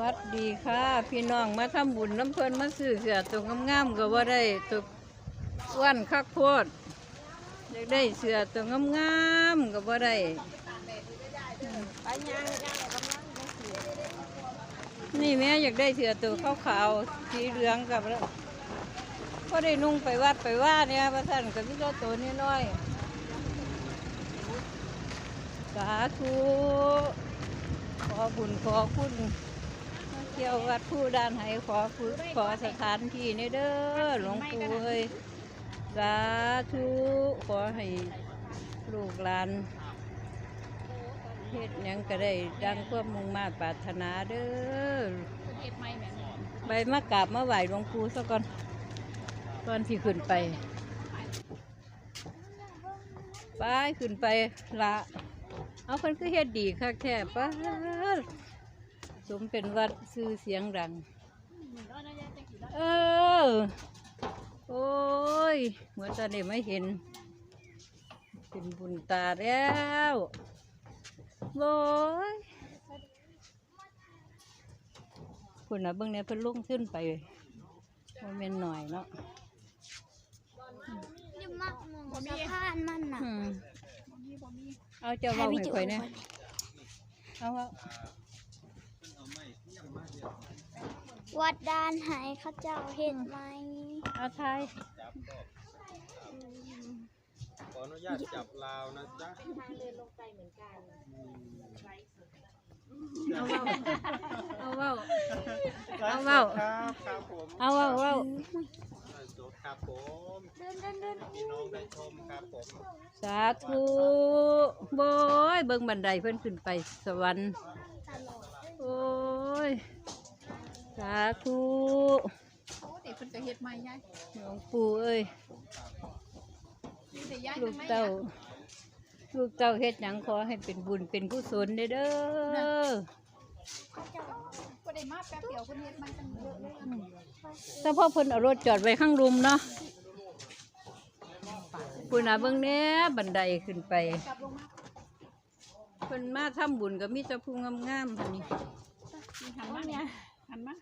วัสดีค่ะ พี่น้องมาทำบุญน้ำเพลินมาซื้อเสือตัวงามๆก็ว่าได้ตัวอ้วนคักโพดอยากได้เสือตัวงามๆก็ว่าได้นี่แม่อยากได้เสือตัวขาวๆสีเหลืองกับแล้วก็ได้นุ่งไปวัดไปว่าเนี่ยพระท่านกับพี่เจ้าตัวนี้น้อยสาธุขอบุญขอคุณ เที่ยววัดผู้ด้านไหขอฝึกขอสถานที่ในเด้อหลวงปู่เอ้ยสาธุขอให้ลูกหลานเฮ็ดหยังก็ได้ดังความมุ่งมาตรปรารถนาเด้อไม่แม่นไปมากราบมาไหว้หลวงปู่ซะก่อนก่อนที่ขึ้นไปไปขึ้นไปละเอาคนคือเฮ็ดดีคักแท้ปะส มเป็นวัดชื่อเสียงดังก็น่าจะจะกี่แล้วเออ โอ้ย เหมือนตอนนี้ไม่เห็น เป็นบุญตาแล้วโอ้ยคุณนะเบื้องเนี้ยเพิ่นลงขึ้นไปว่าเมนหน่อยเนาะอยู่มักมองสะพานมันน่ะ อืมบ่มีบ่มีเอาเจ้าเบาให้ข่อยเนี่ยเอาเอา วัดดานไหายเขาเจ้าเห็นไหมเอาทายขออนุญาตจับลาวนะจ๊ะเอาเบาเอาเบาครับครับผมเอาเบาเอาเบาไลฟ์สดครับผมเดินเดินเดินพี่น้องได้ชมครับผมสาธุโบยเบิ่งบันไดเพิ่นขึ้นไปสวรรค์ตลอดโอ้ยสาธุโอ้เด็กเพิ่นก็เฮ็ดไม่ยายหลวงปู่เอ้ยมีแต่ยายลูทำกไมเต้าลูกเต้าเฮ็ดหยังขอให้เป็นบุญเป็นกุศลเด้อเด้อบ่ได้มาแป๊บเดียวเพิ่นเฮ็ดไม่ตั้งเยอะเลยถ้าพ่อเพิ่นเอารถจอดไว้ข้างรุมเนาะปุ่นน่ะเบิ่งแหน่บันไดขึ้นไป กลับลงมาเพิ่นมาทำบุญก็มีแต่ผู้งามๆเท่านี้หันมาเนี่ย หันมา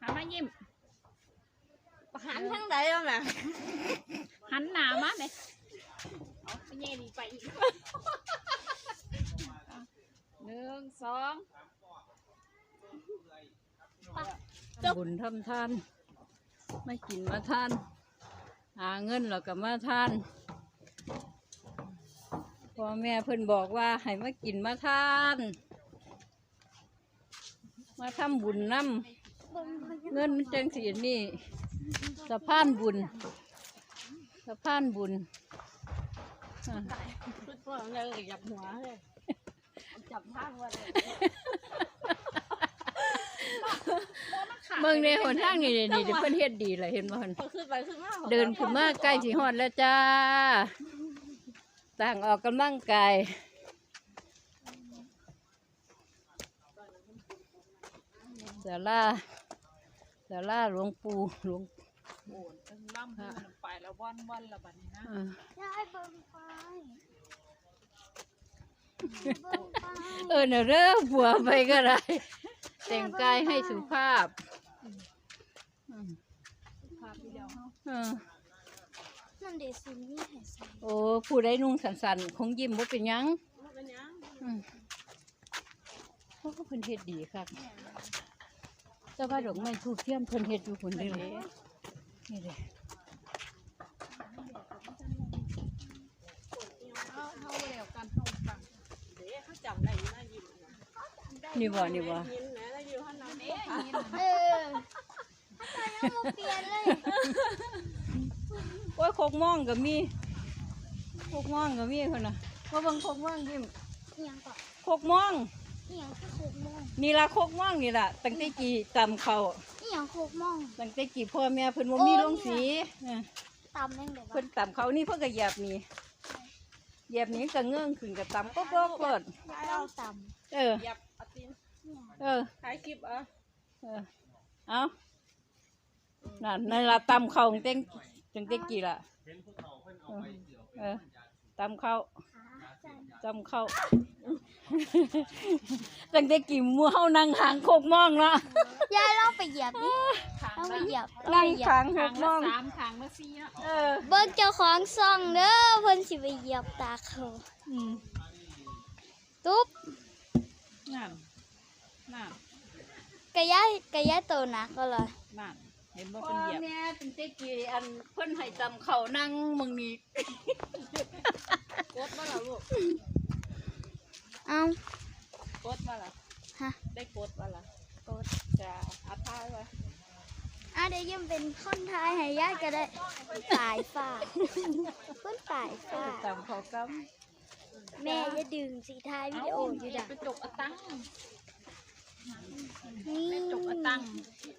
หันมายิ้มหันทั้งใดแล้วน่ะหันหน้ามาแม่เอาไปแย่นี่ไปอีกหนึ่งสองบุญทำทานมากินมาทาน หาเงินแล้วก็มาทานพ่อแม่เพิ่นบอกว่าให้มากินมาทาน มาทำบุญนำเงินจังสีนี่สะพานบุญสะพานบุญอะชุดพวกเราเลยหยับหัวเลยจับทางว่าเลยเมืองในหนทางนี่นี่นี่เดี๋ยวเพิ่นเฮ็ดดีเลยเห็นบ่เพิ่นพอขึ้นไปขึ้นมาเดินขึ้นมาใกล้สิฮอดแล้วจ้าต่างออกกำลังกาย ศาลาศาลาหลวงปู่หลวงโอ้ยล่ำขึ้นไปแล้ววันวันละบัดนี้นะอ่าได้เบิ่งไปเบิ่งไปเออเนอะเด้อผัวไปก็ได้ แต่งกายให้สุภาพอืมภาพเดียวเฮาเออนั่นเดซิมีให้ใส่โอ้ผู้ใดนุ่งสันๆคงยิ้มว่าเป็นหยังอืมโอ้เพิ่นเฮ็ดดีครับ แต่ว่าดอกไม้ทูบเทียมเพิ่นเฮ็ดอยู่คนเดียวนี่เลยเฮาเฮาแล้วกันเฮาฟังเด้เขาจำได้อยู่นะยิ้มนะนี่บ่นี่บ่ยิ้มนะแล้วอยู่ข้างหน้าเด้ยิ้มเออถ้าจะยังบ่เปลี่ยนเลยโอ้ยโคกม่องก็มีโคกม่องก็มีคนน่ะว่าเบิ่งโคกม่องยิ้มอิหยังก่อนโคกม่อง อิหยังคือโคกม่องนี่ล่ะโคกม่องนี่ล่ะตั้งแต่กี่ตำเขาอิหยังโคกม่อง ตั้งแต่กี่พ่อแม่เพิ่นบ่มีโรงสีเออตำแม่งเดี๋ยวเพิ่นตำเขานี่เพิ่นก็เหยียบนี่เหยียบนี่ก็เงื่องขึ้นก็ตำก็ก็เปิดเราตเออยับเอาตีนเออ ถ่ายคลิปเอะเออ เอานั่นในละตำเขาจังจังเต็กกี่ละเออเออ ตำเขาำขาจำเข้า ตั้งแต่กี่มัวเฮานั่งหางโคกมองเนาะยายลองไปเหยียบดิขางลองไปละเหยียบลองนั่งไปเหยียบ ขางโคขากงมละองสามขางละสี่เนาะเออเบิ่งเจ้าของซ่องเด้อเพิ่นสิไปเหยียบตาเขาอืมตุ๊บนั่นนั่นกะยายกะยายโตหนักก็เลยนั่นเห็นบ่พ่อเป็นเหยียบ เนี่ยตั้งแต่กี่อันเพิ่นให้จำเข้านั่งมึงนี่กดมาแล้วลูก เอ้ากดมาแล้วฮะได้กดมาแล้วกดจะอาท้ายไว้อะเดี๋ยวยิ้มเป็นคนไทายให้ยายก็ได้สายฟ้าเพิ่นสายฟ้าจำเข้ากับแม่อย่าดึงสิทายวิดีโออยู่ด่ะไปจกอะตังนี่ไปจกอะตัง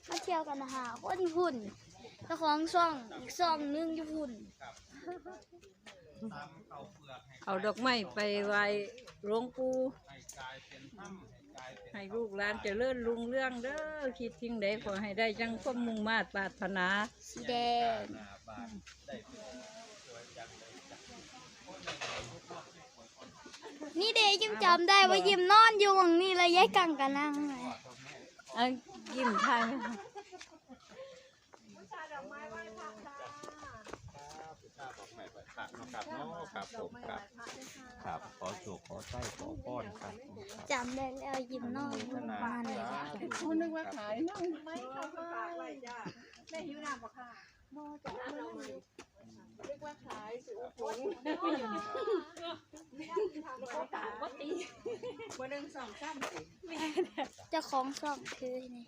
มาเที่ยวกันนะฮะคนหุ่นเจ้าของซ่องอีกซ่องหนึงอยู่หุ่น เอาดอกไม้ไปไหว้หลวงปู่ให้ลูกหลานเจริญรุ่งเรื่องเด้อคิดสิ่งใดขอให้ได้จังความมุ่งมาตรปรารถนาสีแดงนี่เดย์ยิ้มจำได้ว่ายิ้มนอนอยู่หวังนี่แล้วยายกังกันนั่งเลยอันยิ้มทาย ผัะครับเนาะครับผมครับ ครับขอโชคขอใต้ขอป้อนครับจำได้แล้วยิ้มน้องมันคุณนึกว่าขายน้องไม่เขาก็ากไว้จ้าแม่หิวน้ำบ่ค่ะบ่จ้าเรียกว่าขายสุขผอุปนเขาตากว่าตีวันหนึ่งสองสามสี่เจ้าของสองคือนี่